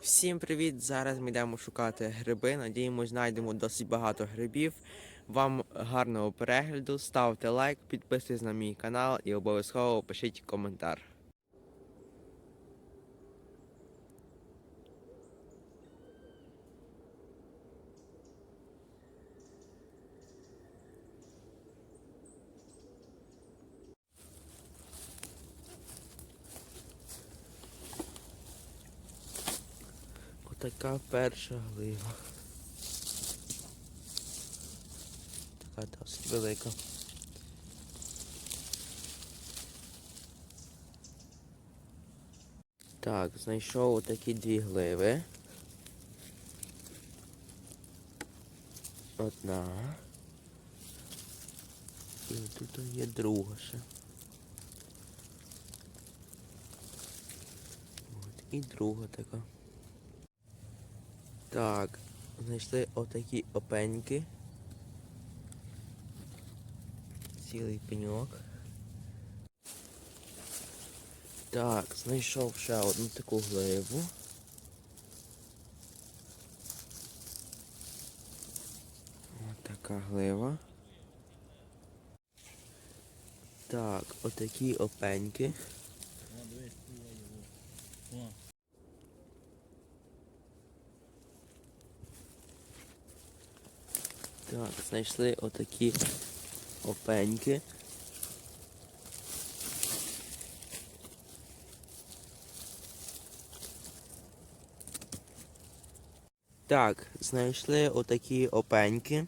Всім привіт! Зараз ми йдемо шукати гриби. Надіємось, знайдемо досить багато грибів. Вам гарного перегляду, ставте лайк, підписуйтесь на мій канал і обов'язково пишіть коментар. Отака перша глива. Така досить велика. Так, знайшов отакі дві гливи. Одна. І тут є друга ще. От, і друга така. Так, знайшли отакі опеньки. Цілий пеньок. Так, знайшов ще одну таку гливу. Ось така глива. Так, отакі опеньки. Так, знайшли отакі опеньки. Так, знайшли отакі опеньки.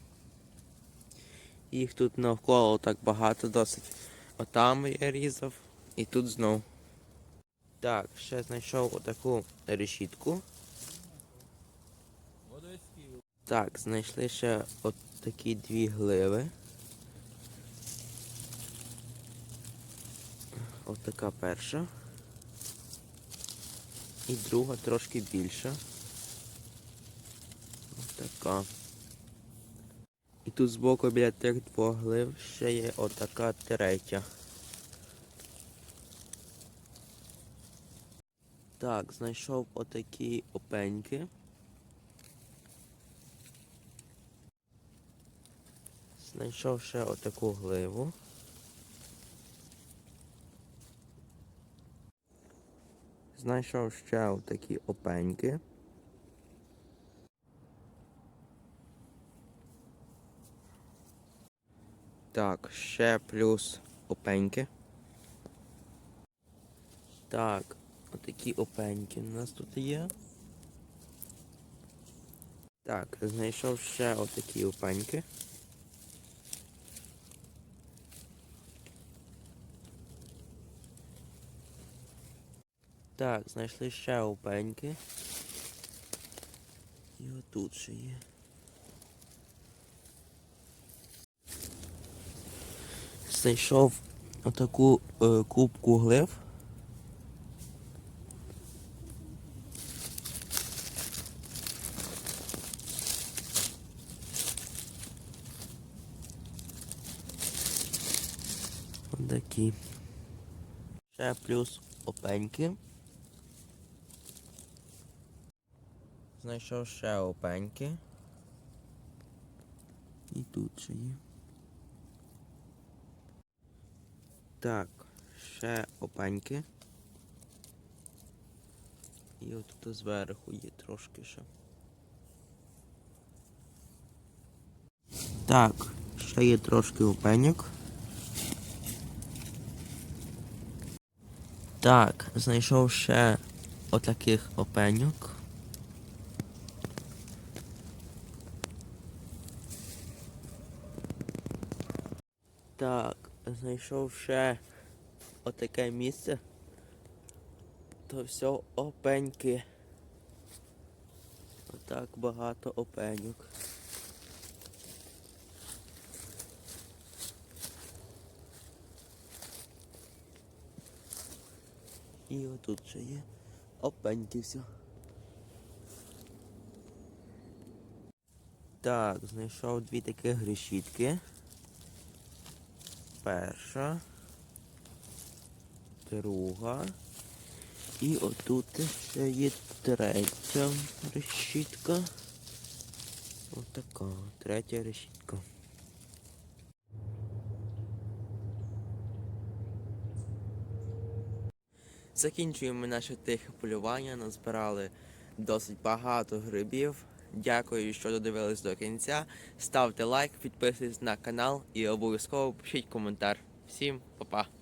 Їх тут навколо так багато досить. Отам я різав і тут знов. Так, ще знайшов отаку решітку. Так, знайшли ще от такі дві гливи. От така перша. І друга трошки більша. Ось така. І тут збоку біля тих двох глив ще є отака третя. Так, знайшов отакі опеньки. Знайшов ще отаку гливу. Знайшов ще отакі опеньки. Так, ще плюс опеньки. Так, отакі опеньки у нас тут є. Так, знайшов ще отакі опеньки. Так, знайшли ще опеньки. І отут ще є. Знайшов отаку е, кубку глив. Отакі. Ще плюс опеньки. Знайшов ще опеньки. І тут ще є. Так, ще опеньки. І отут зверху є трошки ще. Так, ще є трошки опеньок. Так, знайшов ще отаких опеньок. Так, знайшов ще отаке місце. То все опеньки. Отак багато опеньок. І отут ще є опеньки все. Так, знайшов дві такі грішітки. Перша. Друга. І отут ще є третя решітка. Отака, третя решітка. Закінчуємо наше тихе полювання. Назбирали досить багато грибів. Дякую, що додивились до кінця. Ставте лайк, підписуйтесь на канал і обов'язково пишіть коментар. Всім па-па!